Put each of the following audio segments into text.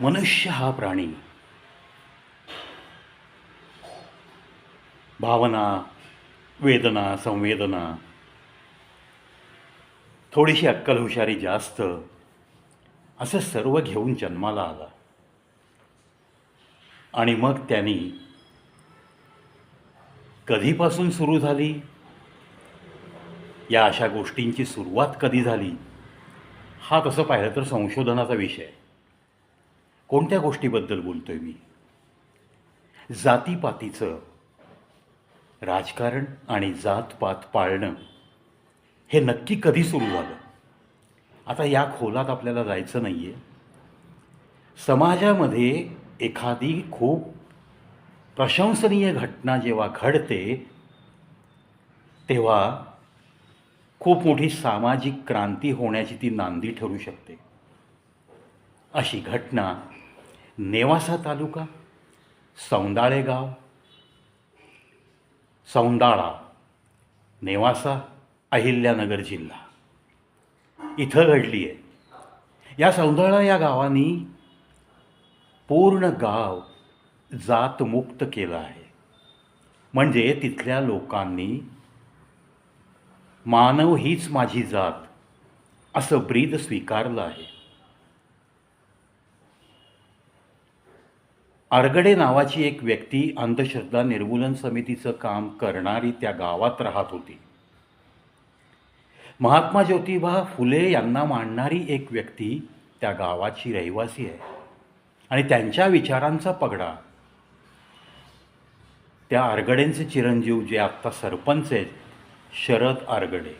मनुष्य हा प्राणी. भावना वेदना संवेदना. थोडीशी अक्कल हुशारी जास्त. असं सर्व घेऊन जन्माला आला. आणि मग त्यांनी कधीपासून सुरू झाली? या अशा गोष्टींची सुरुवात कधी झाली? हा तसं पाहिलं तर संशोधनाचा विषय. आहे. कोणत्या गोष्टीबद्दल बोलतो आहे मी? जातीपातीचं राजकारण आणि जातपात पाळणं हे नक्की कधी सुरू झालं? आता या खोलात आपल्याला जायचं नाही आहे समाजामध्ये एखादी खूप प्रशंसनीय घटना जेव्हा घडते तेव्हा खूप मोठी सामाजिक क्रांती होण्याची ती नांदी ठरू शकते. अशी घटना नेवासा तालुका सौंदाळे गाव. सौंदाळा नेवासा अहिल्यानगर जिल्हा. इथं घडली आहे. या सौंदाळा या गावानी पूर्ण गाव जातमुक्त केलं आहे. म्हणजे तिथल्या लोकांनी मानव हीच माझी जात असं ब्रीद स्वीकारलं आहे. आरगडे नावाची एक व्यक्ती अंधश्रद्धा निर्मूलन समितीचं काम करणारी त्या गावात राहत होती. महात्मा ज्योतिबा फुले यांना मांडणारी एक व्यक्ती त्या गावाची रहिवासी आहे. आणि त्यांच्या विचारांचा पगडा. त्या आरगडेंचे चिरंजीव जे आत्ता सरपंच आहेत शरद आरगडे.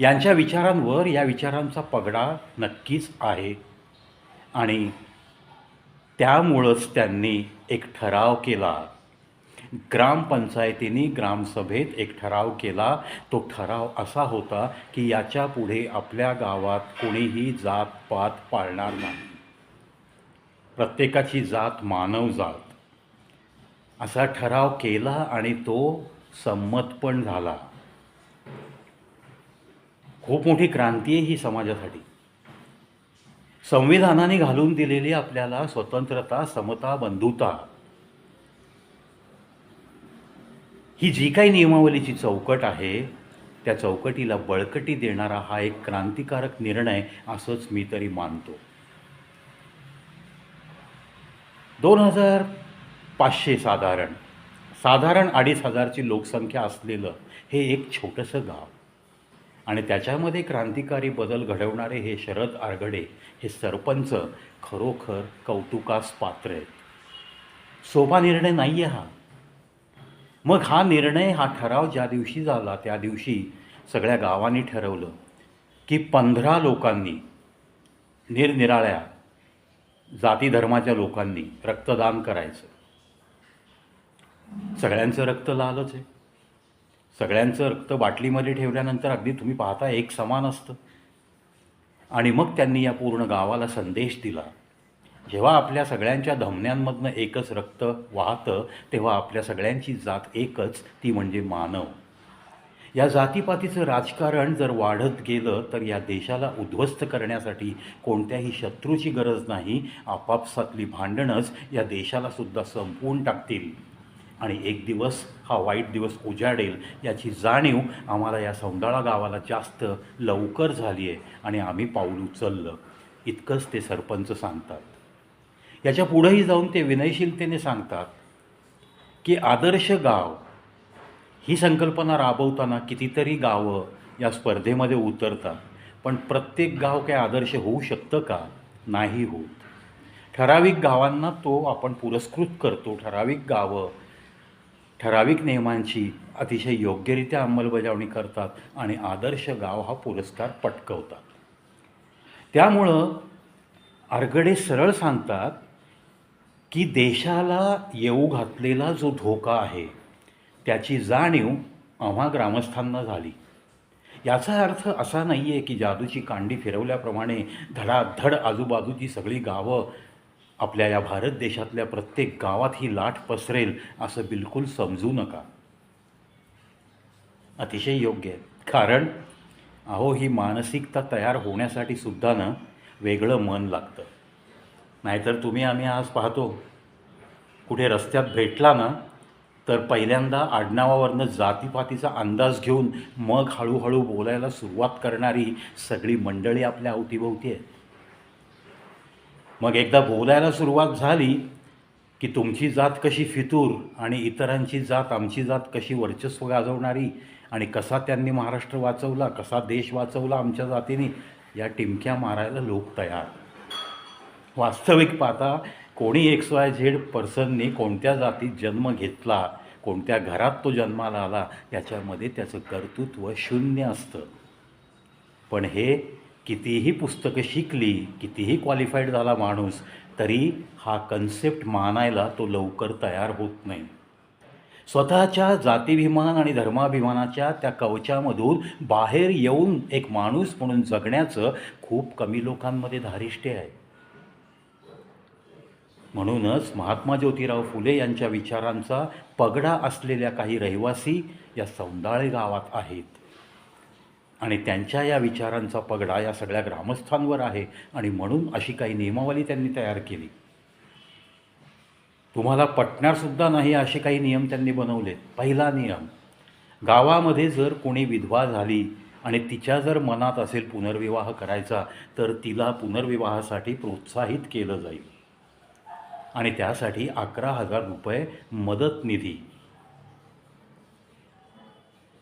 यांच्या विचारांवर या विचारांचा पगडा नक्कीच आहे. आणि त्यामुळंच त्यांनी एक ठराव केला. ग्रामपंचायतीने ग्रामसभेत एक ठराव केला. तो ठराव असा होता की याच्यापुढे आपल्या गावात कोणीही जातपात पाळणार नाही. प्रत्येकाची जात मानव जात. असा ठराव केला आणि तो संमत पण झाला. खूप मोठी क्रांती आहे ही समाजासाठी. संविधानाने घालून दिलेली आपल्याला स्वतंत्रता समता बंधुता. ही जी काही नियमावलीची चौकट आहे त्या चौकटीला बळकटी देणारा हा एक क्रांतिकारक निर्णय असंच मी तरी मानतो. दोन हजार पाचशे साधारण साधारण अडीच हजारची लोकसंख्या असलेलं हे एक छोटंसं गाव. आणि त्याच्यामध्ये क्रांतिकारी बदल घडवणारे हे शरद आरगडे हे सरपंच खरोखर कौतुकास पात्र आहेत. सोपा निर्णय नाही आहे हा. मग हा निर्णय हा ठराव ज्या दिवशी झाला त्या दिवशी सगळ्या गावांनी ठरवलं की पंधरा लोकांनी निरनिराळ्या जाती धर्माच्या लोकांनी रक्तदान करायचं. सगळ्यांचं रक्त लालच आहे. सगळ्यांचं रक्त बाटलीमध्ये ठेवल्यानंतर अगदी तुम्ही पाहता एक समान असतं. आणि मग त्यांनी या पूर्ण गावाला संदेश दिला. जेव्हा आपल्या सगळ्यांच्या धमन्यांमधनं एकच रक्त वाहतं तेव्हा आपल्या सगळ्यांची जात एकच ती म्हणजे मानव. या जातीपातीचं राजकारण जर वाढत गेलं तर या देशाला उद्ध्वस्त करण्यासाठी कोणत्याही शत्रूची गरज नाही. आपापसातली भांडणंच या देशाला सुद्धा संपवून टाकतील. आणि एक दिवस हा वाईट दिवस उजाडेल याची जाणीव आम्हाला या सौंदाळा गावाला जास्त लवकर झाली आहे आणि आम्ही पाऊल उचललं. इतकंच ते सरपंच सांगतात. याच्या पुढंही जाऊन ते विनयशीलतेने सांगतात की आदर्श गाव ही संकल्पना राबवताना कितीतरी गावं या स्पर्धेमध्ये उतरतात पण प्रत्येक गाव काय आदर्श होऊ शकतं का? नाही होत. ठराविक गावांना तो आपण पुरस्कृत करतो. ठराविक गावं ठराविक नियमांची अतिशय योग्यरित्या अंमलबजावणी करतात आणि आदर्श गाव हा पुरस्कार पटकवतात. त्यामुळं आरगडे सरळ सांगतात की देशाला येऊ घातलेला जो धोका आहे त्याची जाणीव आम्हा ग्रामस्थांना झाली. याचा अर्थ असा नाही आहे की जादूची कांडी फिरवल्याप्रमाणे धडाधड आजूबाजूची सगळी गावं आपल्या या भारत देशातल्या प्रत्येक गावात ही लाट पसरेल असं बिलकुल समजू नका. अतिशय योग्य आहे. कारण अहो ही मानसिकता तयार होण्यासाठी सुद्धा ना वेगळं मन लागतं. नाहीतर तुम्ही आम्ही आज पाहतो कुठे रस्त्यात भेटला ना तर पहिल्यांदा आडनावावरनं जातीपातीचा अंदाज घेऊन मग हळूहळू बोलायला सुरुवात करणारी सगळी मंडळी आपल्या अवतीभोवती आहेत मग एकदा बोलायला सुरुवात झाली की तुमची जात कशी फितूर आणि इतरांची जात आमची जात कशी वर्चस्व गाजवणारी आणि कसा त्यांनी महाराष्ट्र वाचवला कसा देश वाचवला आमच्या जातीने या टिमक्या मारायला लोक तयार. वास्तविक पाहता कोणी एक्स वाय झेड पर्सननी कोणत्या जातीत जन्म घेतला कोणत्या घरात तो जन्माला आला याच्यामध्ये त्याचं कर्तृत्व शून्य असतं. पण हे कितीही पुस्तकं शिकली कितीही क्वालिफाईड झाला माणूस तरी हा कन्सेप्ट मानायला तो लवकर तयार होत नाही. स्वतःच्या जातीभिमान आणि धर्माभिमानाच्या त्या कवचामधून बाहेर येऊन एक माणूस म्हणून जगण्याचं खूप कमी लोकांमध्ये धारिष्ट्य आहे. म्हणूनच महात्मा ज्योतिराव फुले यांच्या विचारांचा पगडा असलेल्या काही रहिवासी या सौंदाळे गावात आहेत. आणि त्यांच्या या विचारांचा पगडा या सगळ्या ग्रामस्थांवर आहे. आणि म्हणून अशी काही नियमावली त्यांनी तयार केली. तुम्हाला पटणारसुद्धा नाही असे काही नियम त्यांनी बनवलेत. पहिला नियम गावामध्ये जर कोणी विधवा झाली आणि तिच्या जर मनात असेल पुनर्विवाह करायचा तर तिला पुनर्विवाहासाठी प्रोत्साहित केलं जाईल. आणि त्यासाठी अकरा हजार रुपये मदत निधी.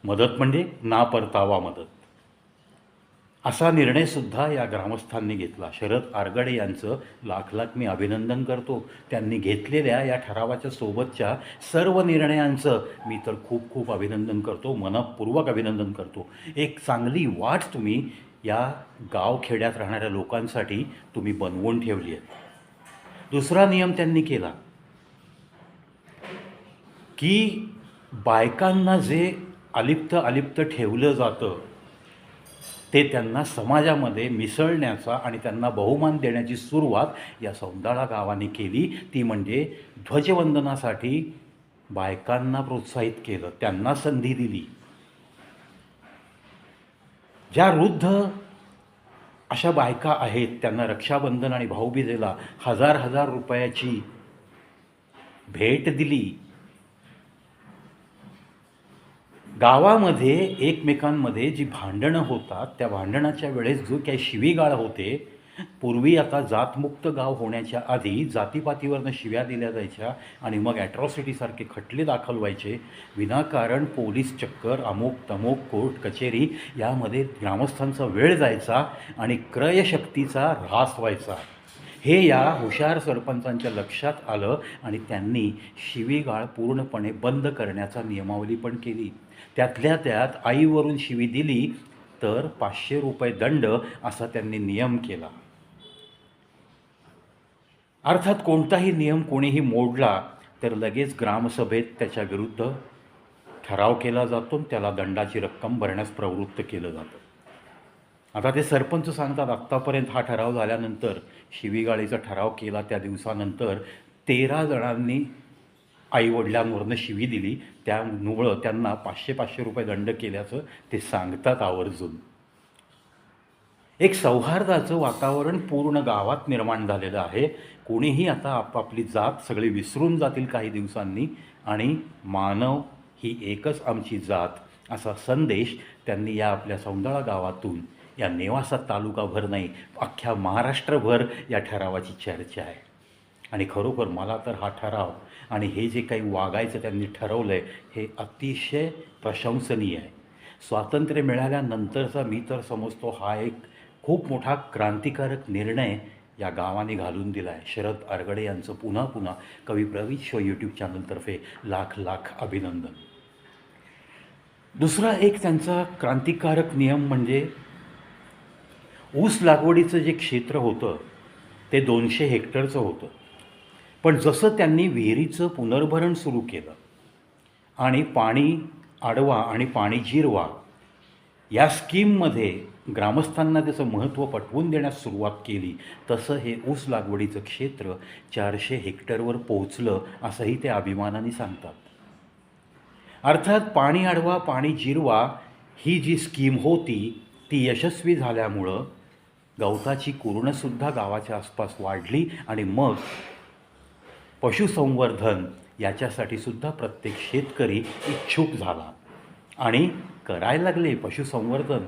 मदत म्हणजे ना परतावा मदत. असा निर्णयसुद्धा या ग्रामस्थांनी घेतला. शरद आरगडे यांचं लाख लाख मी अभिनंदन करतो. त्यांनी घेतलेल्या या ठरावाच्या सोबतच्या सर्व निर्णयांचं मी तर खूप खूप अभिनंदन करतो. मनपूर्वक अभिनंदन करतो. एक चांगली वाट तुम्ही या गावखेड्यात राहणाऱ्या लोकांसाठी तुम्ही बनवून ठेवली आहे. दुसरा नियम त्यांनी केला की बायकांना जे अलिप्त अलिप्त ठेवलं जातं ते त्यांना समाजामध्ये मिसळण्याचा आणि त्यांना बहुमान देण्याची सुरुवात या सौंदाळा गावाने केली. ती म्हणजे ध्वजवंदनासाठी बायकांना प्रोत्साहित केलं. त्यांना संधी दिली. ज्या वृद्ध अशा बायका आहेत त्यांना रक्षाबंधन आणि भाऊबीजेला हजार हजार रुपयाची भेट दिली. गावामध्ये एकमेकांमध्ये जी भांडणं होतात त्या भांडणाच्या वेळेस जो काही शिवीगाळ होते पूर्वी आता जातमुक्त गाव होण्याच्या आधी जातीपातीवरनं शिव्या दिल्या जायच्या आणि मग ॲट्रॉसिटीसारखे खटले दाखल व्हायचे. विनाकारण पोलीस चक्कर अमुक तमुक कोर्ट कचेरी यामध्ये ग्रामस्थांचा वेळ जायचा आणि क्रयशक्तीचा ऱ्हास व्हायचा. हे या हुशार सरपंचांच्या लक्षात आलं आणि त्यांनी शिवीगाळ पूर्णपणे बंद करण्याचा नियमावली पण केली. त्यातल्या त्यात आईवरून शिवी दिली तर पाचशे रुपये दंड असा त्यांनी नियम केला. अर्थात कोणताही नियम कोणीही मोडला तर लगेच ग्रामसभेत त्याच्या विरुद्ध ठराव केला जातो आणि त्याला दंडाची रक्कम भरण्यास प्रवृत्त केलं जातं. आता ते सरपंच सांगतात आत्तापर्यंत हा ठराव झाल्यानंतर शिवीगाळीचा ठराव केला त्या दिवसानंतर तेरा जणांनी आईवडिलांवरनं शिवी दिली. त्यामुळं त्यांना पाचशे पाचशे रुपये दंड केल्याचं ते सांगतात आवर्जून. एक सौहार्दाचं वातावरण पूर्ण गावात निर्माण झालेलं आहे. कोणीही आता आपापली जात सगळी विसरून जातील काही दिवसांनी आणि मानव ही एकच आमची जात असा संदेश त्यांनी या आपल्या सौंदळा गावातून या नेवासा तालुकाभर नाही अख्ख्या महाराष्ट्रभर या ठरावाची चर्चा आहे. आणि खरोखर मला तर हा ठराव आणि हे जे काही वागायचं त्यांनी ठरवलं आहे हे अतिशय प्रशंसनीय आहे. स्वातंत्र्य मिळाल्यानंतरचा मी तर समजतो हा एक खूप मोठा क्रांतिकारक निर्णय या गावाने घालून दिला आहे शरद आरगडे यांचं पुन्हा पुन्हा कवी प्रवीत शो यूट्यूब चॅनलतर्फे लाख लाख अभिनंदन. दुसरा एक त्यांचा क्रांतिकारक नियम म्हणजे ऊस लागवडीचं जे क्षेत्र होतं ते दोनशे हेक्टरचं होतं. पण जसं त्यांनी विहिरीचं पुनर्भरण सुरू केलं आणि पाणी आडवा आणि पाणी जिरवा या स्कीममध्ये ग्रामस्थांना त्याचं महत्त्व पटवून देण्यास सुरुवात केली तसं हे ऊस लागवडीचं क्षेत्र चारशे हेक्टरवर पोहोचलं असंही ते अभिमानाने सांगतात. अर्थात पाणी आडवा पाणी जिरवा ही जी स्कीम होती ती यशस्वी झाल्यामुळं गवताची कुरणंसुद्धा गावाच्या आसपास वाढली आणि मग पशुसंवर्धन याच्यासाठी सुद्धा प्रत्येक शेतकरी इच्छुक झाला. आणि करायला लागले पशुसंवर्धन.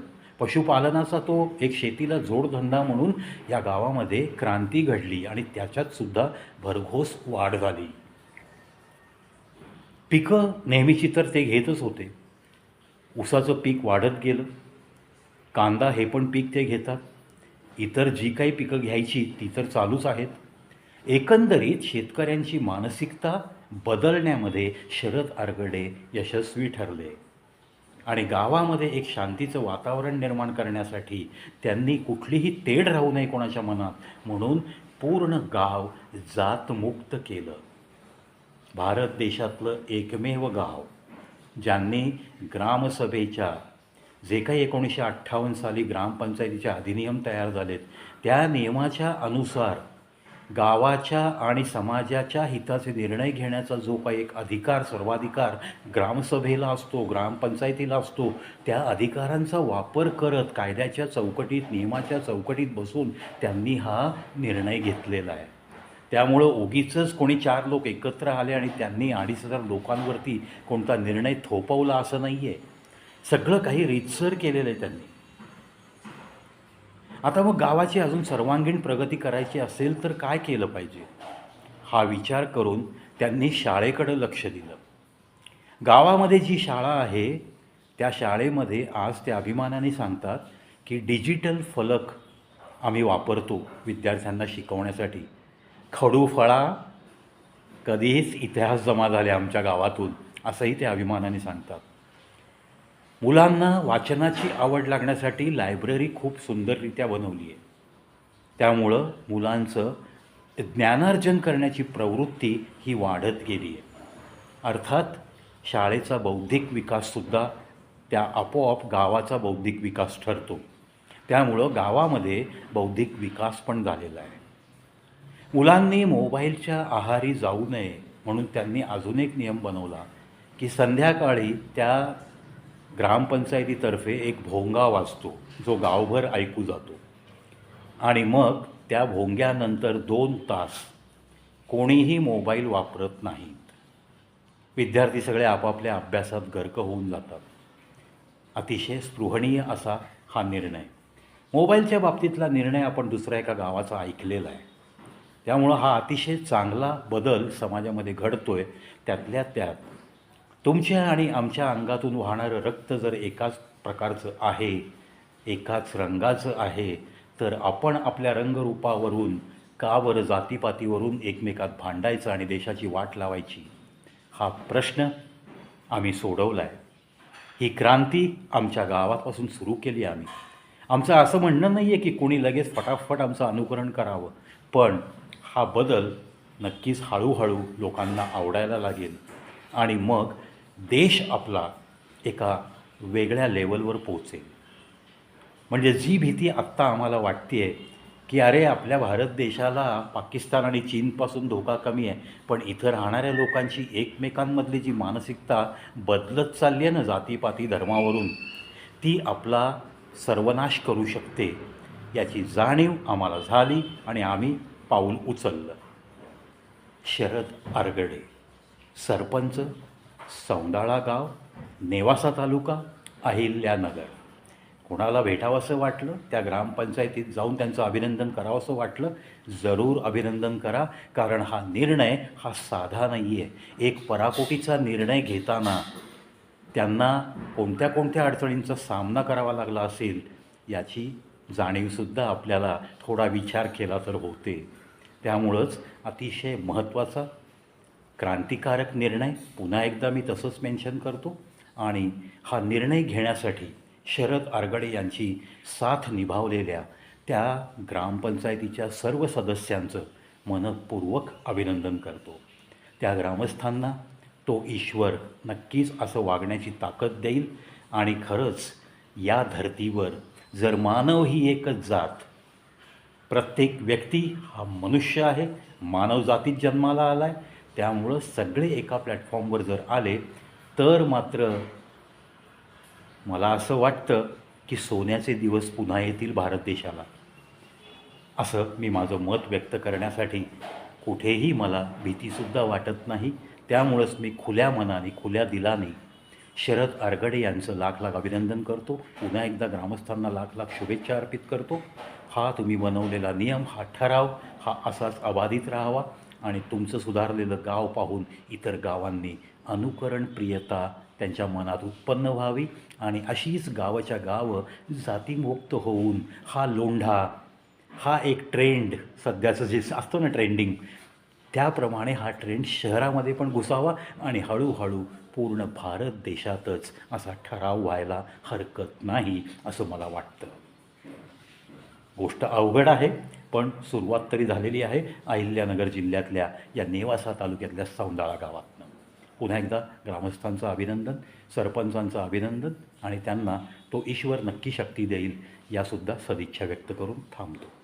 पशुपालनाचा तो एक शेतीला जोडधंदा म्हणून या गावामध्ये क्रांती घडली आणि त्याच्यात सुद्धा भरघोस वाढ झाली. पिकं नेहमीची तर ते घेतच होते. ऊसाचं पीक वाढत गेलं. कांदा हे पण पीक ते घेतात. इतर जी काही पिकं घ्यायची ती तर चालूच आहेत. एकंदरीत शेतकऱ्यांची मानसिकता बदलण्यामध्ये शरद आरगडे यशस्वी ठरले. आणि गावामध्ये एक शांतीचं वातावरण निर्माण करण्यासाठी त्यांनी कुठलीही तेढ राहू नये कोणाच्या मनात म्हणून पूर्ण गाव जातमुक्त केलं. भारत देशातलं एकमेव गाव ज्यांनी ग्रामसभेच्या जे काही एकोणीसशे अठ्ठावन्न साली ग्रामपंचायतीचे अधिनियम तयार झालेत त्या नियमाच्या अनुसार गावाच्या आणि समाजाच्या हिताचे निर्णय घेण्याचा जो काही एक अधिकार सर्वाधिकार ग्रामसभेला असतो ग्रामपंचायतीला असतो त्या अधिकारांचा वापर करत कायद्याच्या चौकटीत नियमाच्या चौकटीत बसून त्यांनी हा निर्णय घेतलेला आहे. त्यामुळं उगीचंच कोणी चार लोक एकत्र आले आणि त्यांनी अडीच हजार लोकांवरती कोणता निर्णय थोपवला असं नाही आहे सगळं काही रीतसर केलेलं आहे त्यांनी. आता मग गावाची अजून सर्वांगीण प्रगती करायची असेल तर काय केलं पाहिजे? हा विचार करून त्यांनी शाळेकडं लक्ष दिलं. गावामध्ये जी शाळा आहे त्या शाळेमध्ये आज ते अभिमानाने सांगतात की डिजिटल फलक आम्ही वापरतो विद्यार्थ्यांना शिकवण्यासाठी. खडू फळा कधीच इतिहास जमा झाले आमच्या गावातून असंही ते अभिमानाने सांगतात. मुलांना वाचनाची आवड लागण्यासाठी लायब्ररी खूप सुंदररित्या बनवली आहे. त्यामुळं मुलांचं ज्ञानार्जन करण्याची प्रवृत्ती ही वाढत गेली आहे. अर्थात शाळेचा बौद्धिक विकाससुद्धा त्या आपोआप गावाचा बौद्धिक विकास ठरतो. त्यामुळं गावामध्ये बौद्धिक विकास पण झालेला आहे. मुलांनी मोबाईलच्या आहारी जाऊ नये म्हणून त्यांनी अजून एक नियम बनवला की संध्याकाळी त्या ग्रामपंचायतीतर्फे एक भोंगा वाजतो जो गावभर ऐकू जातो. आणि मग त्या भोंग्यानंतर दोन तास कोणीही मोबाईल वापरत नाहीत. विद्यार्थी सगळे आपापल्या अभ्यासात गर्क होऊन जातात. अतिशय स्पृहणीय असा हा निर्णय. मोबाईलच्या बाबतीतला निर्णय आपण दुसऱ्या एका गावाचा ऐकलेला आहे. त्यामुळं हा अतिशय चांगला बदल समाजामध्ये घडतो आहे त्यातल्या त्यात तुमच्या आणि आमच्या अंगातून वाहणारं रक्त जर एकाच प्रकारचं आहे एकाच रंगाचं आहे तर आपण आपल्या रंगरूपावरून का बरं जातीपातीवरून एकमेकात भांडायचं आणि देशाची वाट लावायची? हा प्रश्न आम्ही सोडवला आहे ही क्रांती आमच्या गावापासून सुरू केली आम्ही. आमचं असं म्हणणं नाही आहे की कोणी लगेच फटाफट आमचं अनुकरण करावं पण हा बदल नक्कीच हळूहळू लोकांना आवडायला लागेल. आणि मग देश आपला एका वेगळ्या लेवलवर पोचेल म्हणजे जी भीती आत्ता आम्हाला वाटते आहे की अरे आपल्या भारत देशाला पाकिस्तान आणि चीनपासून धोका कमी आहे पण इथं राहणाऱ्या लोकांची एकमेकांमधली जी मानसिकता बदलत चालली आहे ना जातीपाती धर्मावरून ती आपला सर्वनाश करू शकते याची जाणीव आम्हाला झाली आणि आम्ही पाऊल उचललं. शरद आरगडे सरपंच सौंदाळा गाव नेवासा तालुका अहिल्यानगर. कोणाला भेटावंसं वाटलं त्या ग्रामपंचायतीत जाऊन त्यांचं अभिनंदन करावंसं वाटलं जरूर अभिनंदन करा कारण हा निर्णय हा साधा नाही आहे एक पराकोटीचा निर्णय घेताना त्यांना कोणत्या कोणत्या अडचणींचा सामना करावा लागला असेल याची जाणीवसुद्धा आपल्याला थोडा विचार केला तर होते. त्यामुळंच अतिशय महत्त्वाचा क्रांतिकारक निर्णय पुन्हा एकदा मी तसंच मेन्शन करतो. आणि हा निर्णय घेण्यासाठी शरद आरगडे यांची साथ निभावलेल्या त्या ग्रामपंचायतीच्या सर्व सदस्यांचं मनपूर्वक अभिनंदन करतो. त्या ग्रामस्थांना तो ईश्वर नक्कीच असं वागण्याची ताकद देईल आणि खरंच या धर्तीवर जर मानव ही एकच जात प्रत्येक व्यक्ती हा मनुष्य आहे मानव जातीत जन्माला आला आहे त्यामुळं सगळे एका प्लॅटफॉर्मवर जर आले तर मात्र मला असं वाटतं की सोन्याचे दिवस पुन्हा येतील भारत देशाला. असं मी माझं मत व्यक्त करण्यासाठी कुठेही मला भीतीसुद्धा वाटत नाही. त्यामुळंच मी खुल्या मनाने खुल्या दिलाने शरद आरगडे यांचं लाख लाख अभिनंदन करतो. पुन्हा एकदा ग्रामस्थांना लाख लाख शुभेच्छा अर्पित करतो. हा तुम्ही बनवलेला नियम हा ठराव हा असाच अबाधित राहावा. आणि तुमचं सुधारलेलं गाव पाहून इतर गावांनी अनुकरण प्रियता त्यांच्या मनात उत्पन्न व्हावी आणि अशीच गावाच्या गावं जातीमुक्त होऊन हा लोंढा हा एक ट्रेंड सध्याचं जे असतं ना ट्रेंडिंग त्याप्रमाणे हा ट्रेंड शहरामध्ये पण घुसावा आणि हळूहळू पूर्ण भारत देशातच असा ठराव व्हायला हरकत नाही असं मला वाटतं. गोष्ट अवघड आहे. पण सुरुवात तरी झालेली आहे अहिल्यानगर जिल्ह्यातल्या या नेवासा तालुक्यातल्या सौंदाळा गावातनं. पुन्हा एकदा ग्रामस्थांचं अभिनंदन सरपंचांचं अभिनंदन आणि त्यांना तो ईश्वर नक्की शक्ती देईल यासुद्धा सदिच्छा व्यक्त करून थांबतो.